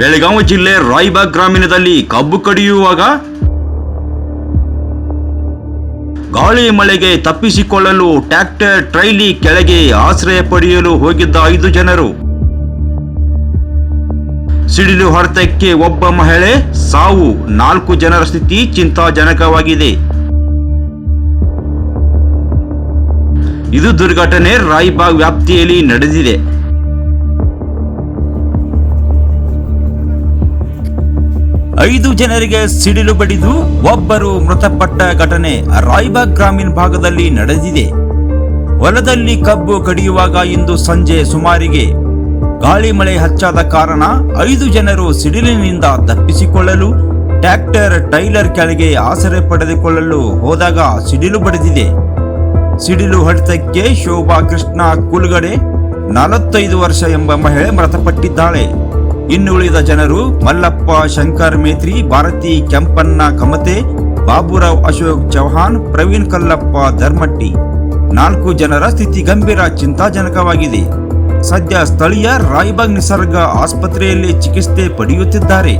ಬೆಳಗಾವಿ ಜಿಲ್ಲೆ ರಾಯ್ಬಾಗ್ ಗ್ರಾಮೀಣದಲ್ಲಿ ಕಬ್ಬು ಕಡಿಯುವಾಗ ಗಾಳಿ ಮಳೆಗೆ ತಪ್ಪಿಸಿಕೊಳ್ಳಲು ಟ್ರ್ಯಾಕ್ಟರ್, ಟ್ರೈಲಿ ಕೆಳಗೆ ಆಶ್ರಯ ಪಡೆಯಲು ಹೋಗಿದ್ದ ಐದು ಜನರು. ಸಿಡಿಲು ಹೊಡೆತಕ್ಕೆ ಒಬ್ಬ ಮಹಿಳೆ, ಸಾವು ನಾಲ್ಕು ಜನರ ಸ್ಥಿತಿ ಚಿಂತಾಜನಕವಾಗಿದೆ. ಇದು ದುರ್ಘಟನೆ ರಾಯ್ಬಾಗ್ ವ್ಯಾಪ್ತಿಯಲ್ಲಿ ನಡೆದಿದೆ. ಐದು ಜನರಿಗೆ ಸಿಡಿಲು ಬಡಿದು ಒಬ್ಬರು ಮೃತಪಟ್ಟ ಘಟನೆ ರಾಯ್ಬಾಗ್ ಗ್ರಾಮೀಣ ಭಾಗದಲ್ಲಿ ನಡೆದಿದೆ. ಹೊಲದಲ್ಲಿ ಕಬ್ಬು ಕಡಿಯುವಾಗ ಇಂದು ಸಂಜೆ ಸುಮಾರಿಗೆ ಗಾಳಿ ಮಳೆ ಹಚ್ಚಾದ ಕಾರಣ ಐದು ಜನರು ಸಿಡಿಲಿನಿಂದ ತಪ್ಪಿಸಿಕೊಳ್ಳಲು ಟ್ರ್ಯಾಕ್ಟರ್ ಟೈಲರ್ ಕೆಳಗೆ ಆಸರೆ ಪಡೆದುಕೊಳ್ಳಲು ಹೋದಾಗ ಸಿಡಿಲು ಬಡಿದಿದೆ. ಸಿಡಿಲು ಹೊಡೆತಕ್ಕೆ ಶೋಭಾ ಕೃಷ್ಣ ಕುಲ್ಗಡೆ, ನಲವತ್ತೈದು ವರ್ಷ ಎಂಬ ಮಹಿಳೆ ಮೃತಪಟ್ಟಿದ್ದಾಳೆ. ಇನ್ನು ಉಳಿದ ಜನರು ಮಲ್ಲಪ್ಪ ಶಂಕರ್ ಮೇತ್ರಿ, ಭಾರತಿ ಕೆಂಪಣ್ಣ ಕಮತೆ, ಬಾಬುರಾವ್ ಅಶೋಕ್ ಚೌಹಾಣ್ ಪ್ರವೀಣ್ ಕಲ್ಲಪ್ಪ ಧರ್ಮಟ್ಟಿ. ನಾಲ್ಕು ಜನರ ಸ್ಥಿತಿ ಗಂಭೀರ, ಚಿಂತಾಜನಕವಾಗಿದೆ. ಸದ್ಯ ಸ್ಥಳೀಯ ರಾಯ್ಬಾಗ್ ನಿಸರ್ಗ ಆಸ್ಪತ್ರೆಯಲ್ಲಿ ಚಿಕಿತ್ಸೆ ಪಡೆಯುತ್ತಿದ್ದಾರೆ.